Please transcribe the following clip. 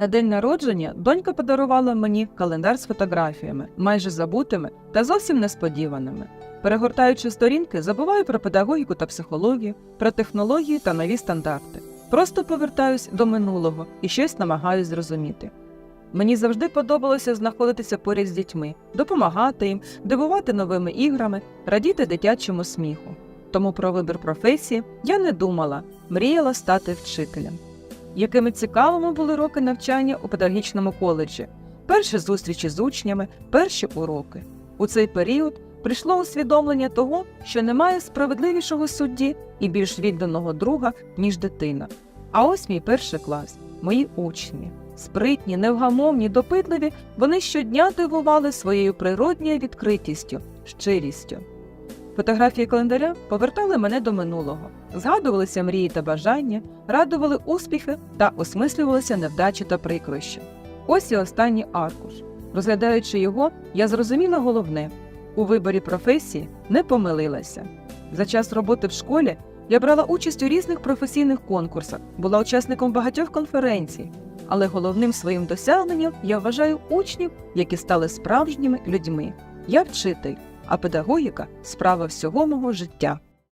На день народження донька подарувала мені календар з фотографіями, майже забутими та зовсім несподіваними. Перегортаючи сторінки, забуваю про педагогіку та психологію, про технології та нові стандарти. Просто повертаюсь до минулого і щось намагаюсь зрозуміти. Мені завжди подобалося знаходитися поряд з дітьми, допомагати їм, дивувати новими іграми, радіти дитячому сміху. Тому про вибір професії я не думала, мріяла стати вчителем. Якими цікавими були роки навчання у педагогічному коледжі, перші зустрічі з учнями, перші уроки. У цей період прийшло усвідомлення того, що немає справедливішого судді і більш відданого друга, ніж дитина. А ось мій перший клас, мої учні. Спритні, невгамовні, допитливі, вони щодня дивували своєю природньою відкритістю, щирістю. Фотографії календаря повертали мене до минулого, згадувалися мрії та бажання, радували успіхи та осмислювалися невдачі та прикрощі. Ось і останній аркуш. Розглядаючи його, я зрозуміла головне у виборі професії не помилилася. За час роботи в школі я брала участь у різних професійних конкурсах, була учасником багатьох конференцій, але головним своїм досягненням я вважаю учнів, які стали справжніми людьми. Я вчитель, а педагогіка справа всього мого життя.